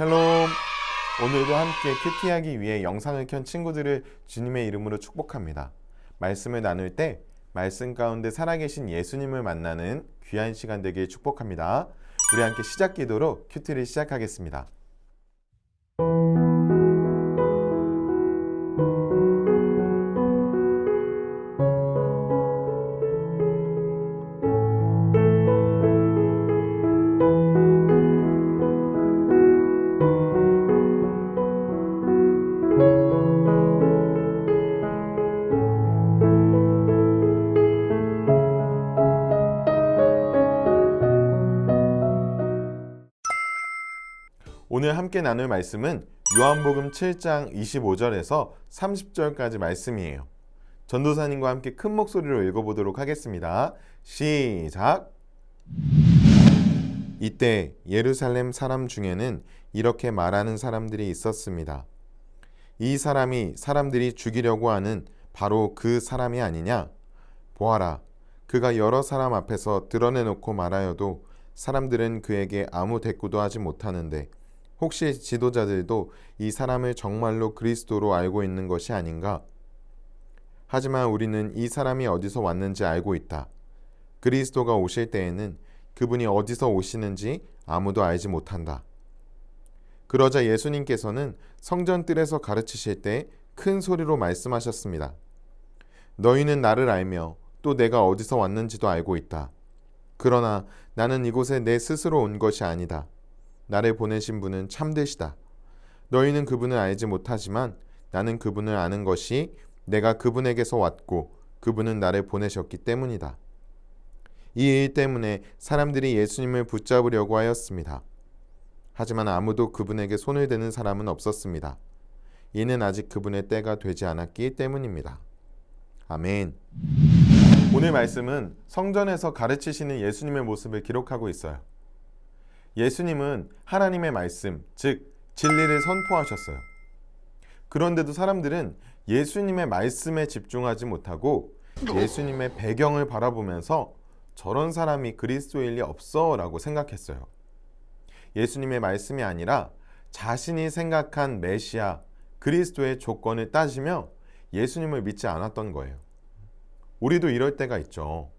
샬롬. 오늘도 함께 큐티하기 위해 영상을 켠 친구들을 주님의 이름으로 축복합니다. 말씀을 나눌 때 말씀 가운데 살아계신 예수님을 만나는 귀한 시간 되길 축복합니다. 우리 함께 시작 기도로 큐티를 시작하겠습니다. 함께 나눌 말씀은 요한복음 7장 25절에서 30절까지 말씀이에요. 전도사님과 함께 큰 목소리로 읽어보도록 하겠습니다. 시작! 이때 예루살렘 사람 중에는 이렇게 말하는 사람들이 있었습니다. 이 사람이 사람들이 죽이려고 하는 바로 그 사람이 아니냐? 보아라, 그가 여러 사람 앞에서 드러내놓고 말하여도 사람들은 그에게 아무 대꾸도 하지 못하는데 혹시 지도자들도 이 사람을 정말로 그리스도로 알고 있는 것이 아닌가? 하지만 우리는 이 사람이 어디서 왔는지 알고 있다. 그리스도가 오실 때에는 그분이 어디서 오시는지 아무도 알지 못한다. 그러자 예수님께서는 성전 뜰에서 가르치실 때 큰 소리로 말씀하셨습니다. 너희는 나를 알며 또 내가 어디서 왔는지도 알고 있다. 그러나 나는 이곳에 내 스스로 온 것이 아니다. 나를 보내신 분은 참되시다. 너희는 그분을 알지 못하지만 나는 그분을 아는 것이 내가 그분에게서 왔고 그분은 나를 보내셨기 때문이다. 이 일 때문에 사람들이 예수님을 붙잡으려고 하였습니다. 하지만 아무도 그분에게 손을 대는 사람은 없었습니다. 이는 아직 그분의 때가 되지 않았기 때문입니다. 아멘. 오늘 말씀은 성전에서 가르치시는 예수님의 모습을 기록하고 있어요. 예수님은 하나님의 말씀, 즉 진리를 선포하셨어요. 그런데도 사람들은 예수님의 말씀에 집중하지 못하고 예수님의 배경을 바라보면서 저런 사람이 그리스도일 리 없어라고 생각했어요. 예수님의 말씀이 아니라 자신이 생각한 메시아 그리스도의 조건을 따지며 예수님을 믿지 않았던 거예요. 우리도 이럴 때가 있죠.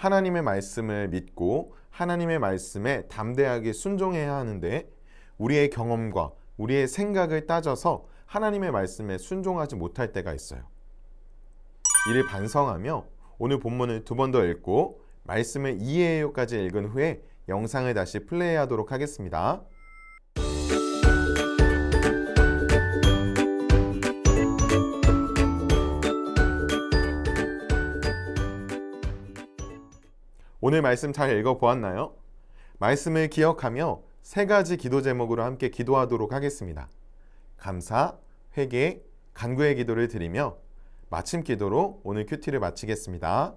하나님의 말씀을 믿고 하나님의 말씀에 담대하게 순종해야 하는데 우리의 경험과 우리의 생각을 따져서 하나님의 말씀에 순종하지 못할 때가 있어요. 이를 반성하며 오늘 본문을 두 번 더 읽고 말씀을 이해해요까지 읽은 후에 영상을 다시 플레이하도록 하겠습니다. 오늘 말씀 잘 읽어보았나요? 말씀을 기억하며 세 가지 기도 제목으로 함께 기도하도록 하겠습니다. 감사, 회개, 간구의 기도를 드리며 마침 기도로 오늘 큐티를 마치겠습니다.